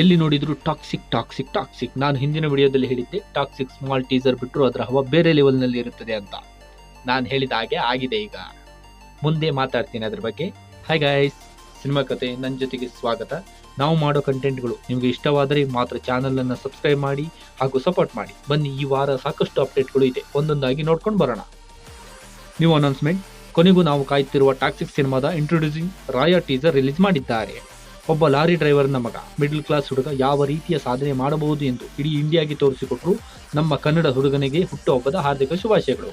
ಎಲ್ಲಿ ನೋಡಿದ್ರು toxic toxic toxic ನಾನು ಹಿಂದಿನ ವಿಡಿಯೋದಲ್ಲಿ ಹೇಳಿದ್ದೆ ಟಾಕ್ಸಿಕ್ ಸ್ಮಾಲ್ ಟೀಸರ್ ಬಿಟ್ಟರು ಅದರ ಹವಾ ಬೇರೆ ಲೆವೆಲ್ನಲ್ಲಿ ಇರುತ್ತದೆ ಅಂತ. ನಾನು ಹೇಳಿದ ಹಾಗೆ ಆಗಿದೆ ಈಗ. ಮುಂದೆ ಮಾತಾಡ್ತೀನಿ ಅದ್ರ ಬಗ್ಗೆ. ಹಾಯ್ ಗಾಯ್ಸ್ ಸಿನಿಮಾ ಕತೆ ನನ್ನ ಜೊತೆಗೆ ಸ್ವಾಗತ. ನಾವು ಮಾಡೋ ಕಂಟೆಂಟ್ಗಳು ನಿಮಗೆ ಇಷ್ಟವಾದರೆ ಮಾತ್ರ ಚಾನಲನ್ನು ಸಬ್ಸ್ಕ್ರೈಬ್ ಮಾಡಿ ಹಾಗೂ ಸಪೋರ್ಟ್ ಮಾಡಿ. ಬನ್ನಿ, ಈ ವಾರ ಸಾಕಷ್ಟು ಅಪ್ಡೇಟ್ಗಳು ಇದೆ. ಒಂದೊಂದಾಗಿ ನೋಡ್ಕೊಂಡು ಬರೋಣ. ನ್ಯೂ ಅನೌನ್ಸ್ಮೆಂಟ್ ಕೊನೆಗೂ ನಾವು ಕಾಯ್ತಿರುವ ಟಾಕ್ಸಿಕ್ ಸಿನಿಮಾದ ಇಂಟ್ರೊಡ್ಯೂಸಿಂಗ್ ರಾಯ ಟೀಸರ್ ರಿಲೀಸ್ ಮಾಡಿದ್ದಾರೆ. ಒಬ್ಬ ಲಾರಿ ಡ್ರೈವರ್ನ ಮಗ. ಮಿಡಲ್ ಕ್ಲಾಸ್ ಹುಡುಗ ಯಾವ ರೀತಿಯ ಸಾಧನೆ ಮಾಡಬಹುದು ಎಂದು ಇಡೀ ಇಂಡಿಯಾಗೆ ತೋರಿಸಿಕೊಟ್ಟರು ನಮ್ಮ ಕನ್ನಡ ಹುಡುಗನಿಗೆ ಹುಟ್ಟುಹಬ್ಬದ ಹಾರ್ದಿಕ ಶುಭಾಶಯಗಳು.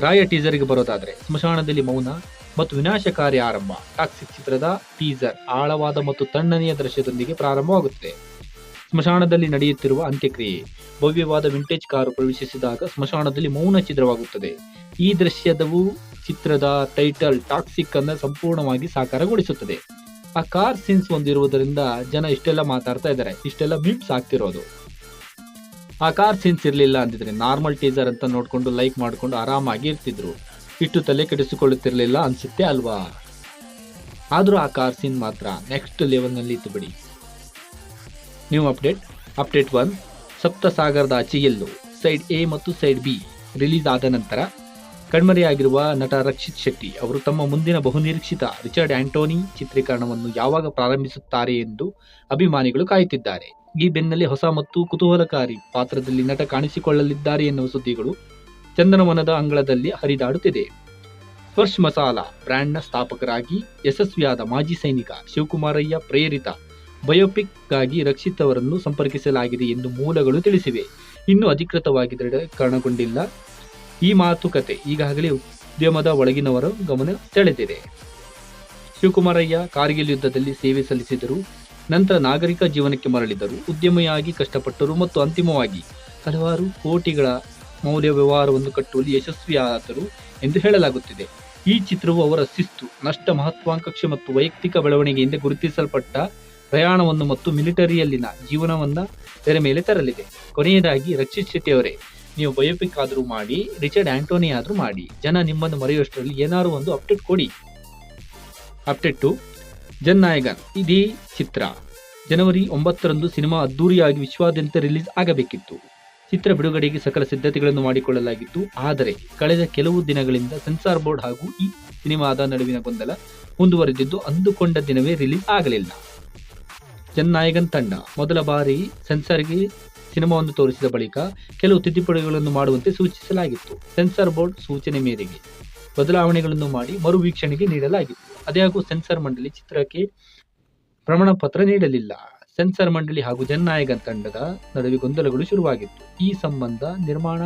ರಾಯ ಟೀಸರ್ಗೆ ಬರೋದಾದ್ರೆ ಸ್ಮಶಾನದಲ್ಲಿ ಮೌನ ಮತ್ತು ವಿನಾಶಕಾರಿ ಆರಂಭ. ಟಾಕ್ಸಿಕ್ ಚಿತ್ರದ ಟೀಸರ್ ಆಳವಾದ ಮತ್ತು ತಣ್ಣನೆಯ ದೃಶ್ಯದೊಂದಿಗೆ ಪ್ರಾರಂಭವಾಗುತ್ತದೆ. ಸ್ಮಶಾನದಲ್ಲಿ ನಡೆಯುತ್ತಿರುವ ಅಂತ್ಯಕ್ರಿಯೆ. ಭವ್ಯವಾದ ವಿಂಟೇಜ್ ಕಾರು ಪ್ರವೇಶಿಸಿದಾಗ ಸ್ಮಶಾನದಲ್ಲಿ ಮೌನ ಚಿತ್ರವಾಗುತ್ತದೆ ಈ ದೃಶ್ಯದವು ಚಿತ್ರದ ಟೈಟಲ್ ಟಾಕ್ಸಿಕ್ ಅನ್ನು ಸಂಪೂರ್ಣವಾಗಿ ಸಾಕಾರಗೊಳಿಸುತ್ತದೆ. ಆ ಕಾರ್ ಸೀನ್ಸ್ ಹೊಂದಿರುವುದರಿಂದ ಜನ ಇಷ್ಟೆಲ್ಲ ಮಾತಾಡ್ತಾ ಇದ್ದಾರೆ. ಇಷ್ಟೆಲ್ಲ ಬಿಪ್ಸ್ ಆಗ್ತಿರೋದು. ಆ ಕಾರ್ ಸೀನ್ಸ್ ಇರಲಿಲ್ಲ ಅಂದಿದ್ರೆ ನಾರ್ಮಲ್ ಟೀಸರ್ ಅಂತ ನೋಡ್ಕೊಂಡು ಲೈಕ್ ಮಾಡಿಕೊಂಡು ಆರಾಮಾಗಿ ಇರ್ತಿದ್ರು. ಇಷ್ಟು ತಲೆ ಕೆಡಿಸಿಕೊಳ್ಳುತ್ತಿರಲಿಲ್ಲ ಅನ್ಸುತ್ತೆ ಅಲ್ವಾ? ಆದರೂ ಆ ಕಾರ್ ಸೀನ್ ಮಾತ್ರ ನೆಕ್ಸ್ಟ್ ಲೆವೆಲ್ನಲ್ಲಿ ಇತ್ತು ಬಿಡಿ. ನ್ಯೂ ಅಪ್ಡೇಟ್ ಅಪ್ಡೇಟ್ ಒನ್ ಸಪ್ತಸಾಗರದ ಆಚೆಯಲ್ಲೂ ಸೈಡ್ ಎ ಮತ್ತು ಸೈಡ್ ಬಿ ರಿಲೀಸ್ ಆದ ನಂತರ ಕಣ್ಮರೆಯಾಗಿರುವ ನಟ ರಕ್ಷಿತ್ ಶೆಟ್ಟಿ ಅವರು ತಮ್ಮ ಮುಂದಿನ ಬಹುನಿರೀಕ್ಷಿತ ರಿಚರ್ಡ್ ಆಂಟೋನಿ ಚಿತ್ರೀಕರಣವನ್ನು ಯಾವಾಗ ಪ್ರಾರಂಭಿಸುತ್ತಾರೆ ಎಂದು ಅಭಿಮಾನಿಗಳು ಕಾಯುತ್ತಿದ್ದಾರೆ. ಈ ಬೆನ್ನಲ್ಲೇ ಹೊಸ ಮತ್ತು ಕುತೂಹಲಕಾರಿ ಪಾತ್ರದಲ್ಲಿ ನಟ ಕಾಣಿಸಿಕೊಳ್ಳಲಿದ್ದಾರೆ ಎನ್ನುವ ಸುದ್ದಿಗಳು ಚಂದನವನದ ಅಂಗಳದಲ್ಲಿ ಹರಿದಾಡುತ್ತಿದೆ. ಸ್ಪರ್ಶ್ ಮಸಾಲಾ ಬ್ರ್ಯಾಂಡ್ನ ಸ್ಥಾಪಕರಾಗಿ ಯಶಸ್ವಿಯಾದ ಮಾಜಿ ಸೈನಿಕ ಶಿವಕುಮಾರಯ್ಯ ಪ್ರೇರಿತ ಬಯೋಪಿಕ್ಗಾಗಿ ರಕ್ಷಿತ್ ಅವರನ್ನು ಸಂಪರ್ಕಿಸಲಾಗಿದೆ ಎಂದು ಮೂಲಗಳು ತಿಳಿಸಿವೆ. ಇನ್ನು ಅಧಿಕೃತವಾಗಿ ದೃಢೀಕರಣಗೊಂಡಿಲ್ಲ. ಈ ಮಾತುಕತೆ ಈಗಾಗಲೇ ಉದ್ಯಮದ ಒಳಗಿನವರ ಗಮನ ಸೆಳೆದಿದೆ. ಶಿವಕುಮಾರಯ್ಯ ಕಾರ್ಗಿಲ್ ಯುದ್ಧದಲ್ಲಿ ಸೇವೆ ಸಲ್ಲಿಸಿದರು. ನಂತರ ನಾಗರಿಕ ಜೀವನಕ್ಕೆ ಮರಳಿದರು. ಉದ್ಯಮಿಯಾಗಿ ಕಷ್ಟಪಟ್ಟರು ಮತ್ತು ಅಂತಿಮವಾಗಿ ಹಲವಾರು ಕೋಟಿಗಳ ಮೌಲ್ಯ ವ್ಯವಹಾರವನ್ನು ಕಟ್ಟುವಲ್ಲಿ ಯಶಸ್ವಿಯಾದರು ಎಂದು ಹೇಳಲಾಗುತ್ತಿದೆ. ಈ ಚಿತ್ರವು ಅವರ ಶಿಸ್ತು, ನಷ್ಟ ಮಹತ್ವಾಕಾಂಕ್ಷೆ ಮತ್ತು ವೈಯಕ್ತಿಕ ಬೆಳವಣಿಗೆಯಿಂದ ಗುರುತಿಸಲ್ಪಟ್ಟ ಪ್ರಯಾಣವನ್ನು ಮತ್ತು ಮಿಲಿಟರಿಯಲ್ಲಿನ ಜೀವನವನ್ನ ತೆರೆ ಮೇಲೆ ತರಲಿದೆ. ಕೊನೆಯದಾಗಿ ರಕ್ಷಿತ್ ಶೆಟ್ಟಿ ಅವರೇ ನೀವು ಬಯೋಪಿಕ್ ಆದರೂ ಮಾಡಿ, ರಿಚರ್ಡ್ ಆಂಟೋನಿ ಆದರೂ ಮಾಡಿ. ಜನ ನಿಮ್ಮನ್ನು ಮರೆಯುವಷ್ಟರಲ್ಲಿ ಏನಾದರೂ ಒಂದು ಅಪ್ಡೇಟ್ ಕೊಡಿ. ಅಪ್ಡೇಟ್ ಟು ಜನ್ ನಾಯಗನ್ ಇದೇ ಚಿತ್ರ. ಜನವರಿ ಒಂಬತ್ತರಂದು ಸಿನಿಮಾ ಅದ್ದೂರಿಯಾಗಿ ವಿಶ್ವಾದ್ಯಂತ ರಿಲೀಸ್ ಆಗಬೇಕಿತ್ತು. ಚಿತ್ರ ಬಿಡುಗಡೆಗೆ ಸಕಲ ಸಿದ್ಧತೆಗಳನ್ನು ಮಾಡಿಕೊಳ್ಳಲಾಗಿತ್ತು. ಆದರೆ ಕಳೆದ ಕೆಲವು ದಿನಗಳಿಂದ ಸೆನ್ಸಾರ್ ಬೋರ್ಡ್ ಹಾಗೂ ಈ ಸಿನಿಮಾದ ನಡುವಿನ ಗೊಂದಲ ಮುಂದುವರೆದಿದ್ದು ಅಂದುಕೊಂಡ ದಿನವೇ ರಿಲೀಸ್ ಆಗಲಿಲ್ಲ. ಜನ್ ನಾಯಗನ್ ತಂಡ ಮೊದಲ ಬಾರಿ ಸೆನ್ಸಾರ್ಗೆ ಸಿನಿಮಾವನ್ನು ತೋರಿಸಿದ ಬಳಿಕ ಕೆಲವು ತಿದ್ದುಪಡಿಗಳನ್ನು ಮಾಡುವಂತೆ ಸೂಚಿಸಲಾಗಿತ್ತು. ಸೆನ್ಸಾರ್ ಬೋರ್ಡ್ ಸೂಚನೆ ಮೇರೆಗೆ ಬದಲಾವಣೆಗಳನ್ನು ಮಾಡಿ ಮರು ವೀಕ್ಷಣೆಗೆ ನೀಡಲಾಗಿತ್ತು. ಅದ್ಯಾಗೂ ಸೆನ್ಸಾರ್ ಮಂಡಳಿ ಚಿತ್ರಕ್ಕೆ ಪ್ರಮಾಣ ಪತ್ರ ನೀಡಲಿಲ್ಲ. ಸೆನ್ಸಾರ್ ಮಂಡಳಿ ಹಾಗೂ ಜನನಾಯಕ ತಂಡದ ನಡುವೆ ಗೊಂದಲಗಳು ಶುರುವಾಗಿತ್ತು. ಈ ಸಂಬಂಧ ನಿರ್ಮಾಣ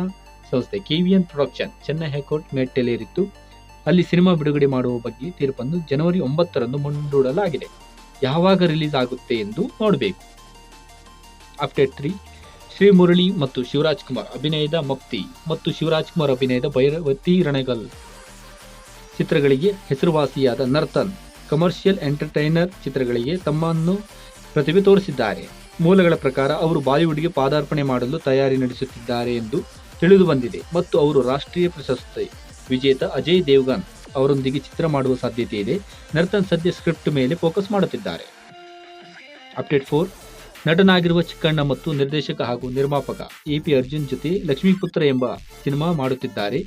ಸಂಸ್ಥೆ KVN production Chennai high court ಮೆಟ್ಟಲೇರಿತ್ತು. ಅಲ್ಲಿ ಸಿನಿಮಾ ಬಿಡುಗಡೆ ಮಾಡುವ ಬಗ್ಗೆ ತೀರ್ಪನ್ನು ಜನವರಿ ಒಂಬತ್ತರಂದು ಮುಂದೂಡಲಾಗಿದೆ. ಯಾವಾಗ ರಿಲೀಸ್ ಆಗುತ್ತೆ ಎಂದು ನೋಡಬೇಕು. ಅಪ್ಡೇಟ್ ತ್ರೀ ಶ್ರೀ ಮುರಳಿ ಮತ್ತು ಶಿವರಾಜ್ ಕುಮಾರ್ ಅಭಿನಯದ ಮಕ್ತಿ ಮತ್ತು ಶಿವರಾಜ್ ಕುಮಾರ್ ಅಭಿನಯದ ಭೈರವತಿ ರಣಗಲ್. ಚಿತ್ರಗಳಿಗೆ ಹೆಸರುವಾಸಿಯಾದ ನರ್ತನ್, ಕಮರ್ಷಿಯಲ್ ಎಂಟರ್ಟೈನರ್ ಚಿತ್ರಗಳಿಗೆ ತಮ್ಮನ್ನು ಪ್ರತಿಭೆ ತೋರಿಸಿದ್ದಾರೆ. ಮೂಲಗಳ ಪ್ರಕಾರ ಅವರು ಬಾಲಿವುಡ್ಗೆ ಪಾದಾರ್ಪಣೆ ಮಾಡಲು ತಯಾರಿ ನಡೆಸುತ್ತಿದ್ದಾರೆ ಎಂದು ತಿಳಿದು ಬಂದಿದೆ ಮತ್ತು ಅವರು ರಾಷ್ಟ್ರೀಯ ಪ್ರಶಸ್ತಿ ವಿಜೇತ ಅಜಯ್ ದೇವ್ಗನ್ ಅವರೊಂದಿಗೆ ಚಿತ್ರ ಮಾಡುವ ಸಾಧ್ಯತೆ ಇದೆ. ನರ್ತನ್ ಸದ್ಯ ಸ್ಕ್ರಿಪ್ಟ್ ಮೇಲೆ ಫೋಕಸ್ ಮಾಡುತ್ತಿದ್ದಾರೆ. ಅಪ್ಡೇಟ್ ಫೋರ್ ನಟನಾಗಿರುವ ಚಿಕ್ಕಣ್ಣ ಮತ್ತು ನಿರ್ದೇಶಕ ಹಾಗೂ ನಿರ್ಮಾಪಕ ಎ ಪಿ ಅರ್ಜುನ್ ಜೊತೆ ಲಕ್ಷ್ಮೀಪುತ್ರ ಎಂಬ ಸಿನಿಮಾ ಮಾಡುತ್ತಿದ್ದಾರೆ.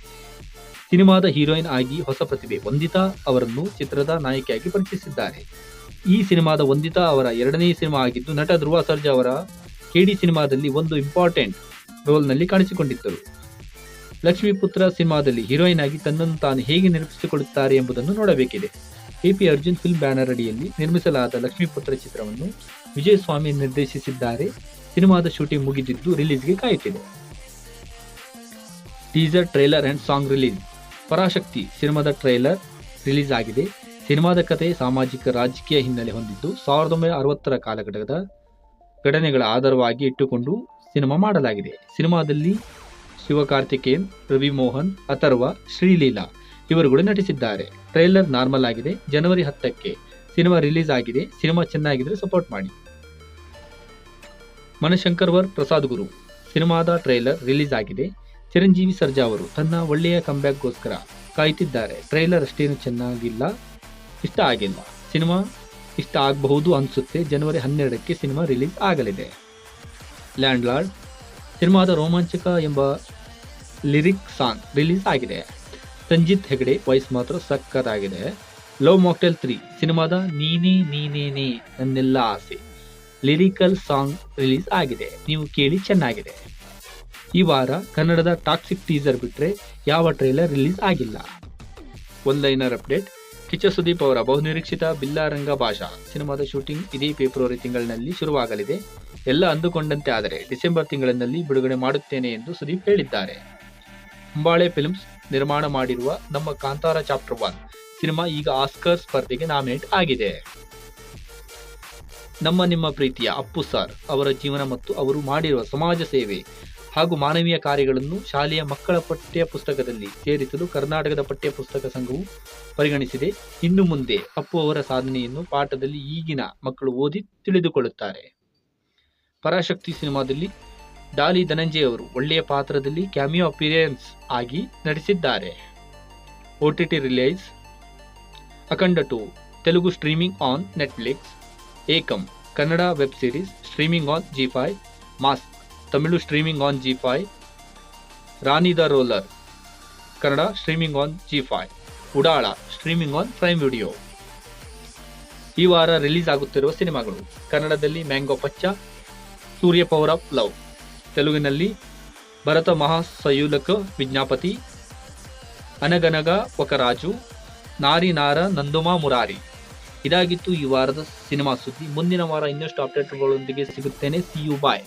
ಸಿನಿಮಾದ ಹೀರೋಯಿನ್ ಆಗಿ ಹೊಸ ಪ್ರತಿಭೆ ವಂದಿತಾ ಅವರನ್ನು ಚಿತ್ರದ ನಾಯಕಿಯಾಗಿ ಪರಿಚಯಿಸಿದ್ದಾರೆ. ಈ ಸಿನಿಮಾದ ವಂದಿತಾ ಅವರ ಎರಡನೇ ಸಿನಿಮಾ ಆಗಿದ್ದು, ನಟ ಧ್ರುವ ಸರ್ಜಾ ಅವರ ಕೆಡಿ ಸಿನಿಮಾದಲ್ಲಿ ಒಂದು ಇಂಪಾರ್ಟೆಂಟ್ ರೋಲ್ನಲ್ಲಿ ಕಾಣಿಸಿಕೊಂಡಿದ್ದರು. ಲಕ್ಷ್ಮೀಪುತ್ರ ಸಿನಿಮಾದಲ್ಲಿ ಹೀರೋಯಿನ್ ಆಗಿ ತನ್ನನ್ನು ತಾನು ಹೇಗೆ ನಿರೂಪಿಸಿಕೊಳ್ಳುತ್ತಾರೆ ಎಂಬುದನ್ನು ನೋಡಬೇಕಿದೆ. ಎಪಿ ಅರ್ಜುನ್ ಫಿಲ್ಮ್ ಬ್ಯಾನರ್ ಅಡಿಯಲ್ಲಿ ನಿರ್ಮಿಸಲಾದ ಲಕ್ಷ್ಮೀಪುತ್ರ ಚಿತ್ರವನ್ನು ವಿಜಯ ಸ್ವಾಮಿ ನಿರ್ದೇಶಿಸಿದ್ದಾರೆ. ಸಿನಿಮಾದ ಶೂಟಿಂಗ್ ಮುಗಿದಿದ್ದು ರಿಲೀಸ್ಗೆ ಕಾಯುತ್ತಿದೆ. Teaser, trailer and song release. Parasakthi ಸಿನಿಮಾದ ಟ್ರೈಲರ್ ರಿಲೀಸ್ ಆಗಿದೆ. ಸಿನಿಮಾದ ಕಥೆ ಸಾಮಾಜಿಕ ರಾಜಕೀಯ ಹಿನ್ನೆಲೆ ಹೊಂದಿದ್ದು ಸಾವಿರದ ಒಂಬೈನೂರ ಅರವತ್ತರ ಕಾಲಘಟ್ಟದ ಘಟನೆಗಳ ಆಧಾರವಾಗಿ ಇಟ್ಟುಕೊಂಡು ಸಿನಿಮಾ ಮಾಡಲಾಗಿದೆ. ಸಿನಿಮಾದಲ್ಲಿ ಶಿವಕಾರ್ತಿಕೇಯನ್ ರವಿ ಮೋಹನ್ ಅಥರ್ವ, ಶ್ರೀಲೀಲಾ ಇವರುಗಳು ನಟಿಸಿದ್ದಾರೆ. ಟ್ರೈಲರ್ ನಾರ್ಮಲ್ ಆಗಿದೆ. ಜನವರಿ ಹತ್ತಕ್ಕೆ ಸಿನಿಮಾ ರಿಲೀಸ್ ಆಗಿದೆ. ಸಿನಿಮಾ ಚೆನ್ನಾಗಿದ್ರೆ ಸಪೋರ್ಟ್ ಮಾಡಿ. ಮನಶಂಕರ್ ವರ್ ಪ್ರಸಾದ್ ಗುರು. ಸಿನಿಮಾದ ಟ್ರೈಲರ್ ರಿಲೀಸ್ ಆಗಿದೆ. ಚಿರಂಜೀವಿ ಸರ್ಜಾ ಅವರು ತನ್ನ ಒಳ್ಳೆಯ ಕಂಬ್ಯಾಕ್ಗೋಸ್ಕರ ಕಾಯ್ತಿದ್ದಾರೆ. ಟ್ರೈಲರ್ ಅಷ್ಟೇನು ಚೆನ್ನಾಗಿಲ್ಲ. ಇಷ್ಟ ಆಗಿಲ್ಲ. ಸಿನಿಮಾ ಇಷ್ಟ ಆಗಬಹುದು ಅನಿಸುತ್ತೆ. ಜನವರಿ ಹನ್ನೆರಡಕ್ಕೆ ಸಿನಿಮಾ ರಿಲೀಸ್ ಆಗಲಿದೆ. ಲ್ಯಾಂಡ್ ಲಾರ್ಡ್ ಸಿನಿಮಾದ ರೋಮಾಂಚಕ ಎಂಬ ಲಿರಿಕ್ ಸಾಂಗ್ ರಿಲೀಸ್ ಆಗಿದೆ. ಸಂಜಿತ್ ಹೆಗಡೆ ವಾಯ್ಸ್ ಮಾತ್ರ ಸಕ್ಕತ್ತಾಗಿದೆ ಲವ್ ಮಾಕ್ಟೆಲ್ ತ್ರೀ ಸಿನಿಮಾದ ನೀನೇ, ನೀನೇನೆ ನನ್ನೆಲ್ಲ ಆಸೆ. ಲಿರಿಕಲ್ ಸಾಂಗ್ ರಿಲೀಸ್ ಆಗಿದೆ. ನೀವು ಕೇಳಿ ಚೆನ್ನಾಗಿದೆ. ಈ ವಾರ ಕನ್ನಡದ ಟಾಕ್ಸಿಕ್ ಟೀಸರ್ ಬಿಟ್ಟರೆ ಯಾವ ಟ್ರೈಲರ್ ರಿಲೀಸ್ ಆಗಿಲ್ಲ. ಒಂದೈನರ್ ಅಪ್ಡೇಟ್ ಕಿಚ್ಚ ಸುದೀಪ್ ಅವರ ಬಹುನಿರೀಕ್ಷಿತ ಬಿಲ್ಲಾರಂಗ ಭಾಷಾ ಸಿನಿಮಾದ ಶೂಟಿಂಗ್ ಇದೇ ಫೆಬ್ರವರಿ ತಿಂಗಳಿನಲ್ಲಿ ಶುರುವಾಗಲಿದೆ. ಎಲ್ಲ ಅಂದುಕೊಂಡಂತೆ ಆದರೆ ಡಿಸೆಂಬರ್ ತಿಂಗಳಿನಲ್ಲಿ ಬಿಡುಗಡೆ ಮಾಡುತ್ತೇನೆ ಎಂದು ಸುದೀಪ್ ಹೇಳಿದ್ದಾರೆ. ಅಂಬಾಳೆ ಫಿಲ್ಮ್ಸ್ ನಿರ್ಮಾಣ ಮಾಡಿರುವ ನಮ್ಮ ಕಾಂತಾರ ಚಾಪ್ಟರ್ ಒನ್ ಸಿನಿಮಾ ಈಗ ಆಸ್ಕರ್ ಸ್ಪರ್ಧೆಗೆ ನಾಮಿನೇಟ್ ಆಗಿದೆ. ನಮ್ಮ ನಿಮ್ಮ ಪ್ರೀತಿಯ ಅಪ್ಪು ಸರ್ ಅವರ ಜೀವನ ಮತ್ತು ಅವರು ಮಾಡಿರುವ ಸಮಾಜ ಸೇವೆ ಹಾಗೂ ಮಾನವೀಯ ಕಾರ್ಯಗಳನ್ನು ಶಾಲೆಯ ಮಕ್ಕಳ ಪಠ್ಯ ಪುಸ್ತಕದಲ್ಲಿ ಸೇರಿಸಲು ಕರ್ನಾಟಕದ ಪಠ್ಯ ಪುಸ್ತಕ ಸಂಘವು ಪರಿಗಣಿಸಿದೆ. ಇನ್ನು ಮುಂದೆ ಅಪ್ಪು ಅವರ ಸಾಧನೆಯನ್ನು ಪಾಠದಲ್ಲಿ ಈಗಿನ ಮಕ್ಕಳು ಓದಿ ತಿಳಿದುಕೊಳ್ಳುತ್ತಾರೆ. ಪರಾಶಕ್ತಿ ಸಿನಿಮಾದಲ್ಲಿ ಡಾಲಿ ಧನಂಜಯ್ ಅವರು ಒಳ್ಳೆಯ ಪಾತ್ರದಲ್ಲಿ ಕ್ಯಾಮಿಯೋ ಅಪಿರಿಯನ್ಸ್ ಆಗಿ ನಟಿಸಿದ್ದಾರೆ. O T T release. Akhanda two, Telugu streaming on Netflix. Ekam, Kannada web series streaming on Zee five mask, Tamil streaming on Zee five Rani the roller, Kannada streaming on Zee five Udaala streaming on Prime Video. ಈ ವಾರ release ಆಗುತ್ತಿರುವ ಸಿನಿಮಾಗಳು ಕನ್ನಡದಲ್ಲಿ mango Pachcha, Surya power of love. ತೆಲುಗಿನಲ್ಲಿ ಭರತ ಮಹಾಸಯುಲಕ ವಿಜ್ಞಾಪತಿ, ಅನಗನಗ ಒಕರಾಜು ನಾರಿ ನಾರ ನಂದುಮಾ ಮುರಾರಿ. ಇದಾಗಿತ್ತು ಈ ವಾರದ ಸಿನಿಮಾ ಸುದ್ದಿ. ಮುಂದಿನ ವಾರ ಇನ್ನಷ್ಟು ಅಪ್ಡೇಟ್ಗಳೊಂದಿಗೆ ಸಿಗುತ್ತೇನೆ. C you bye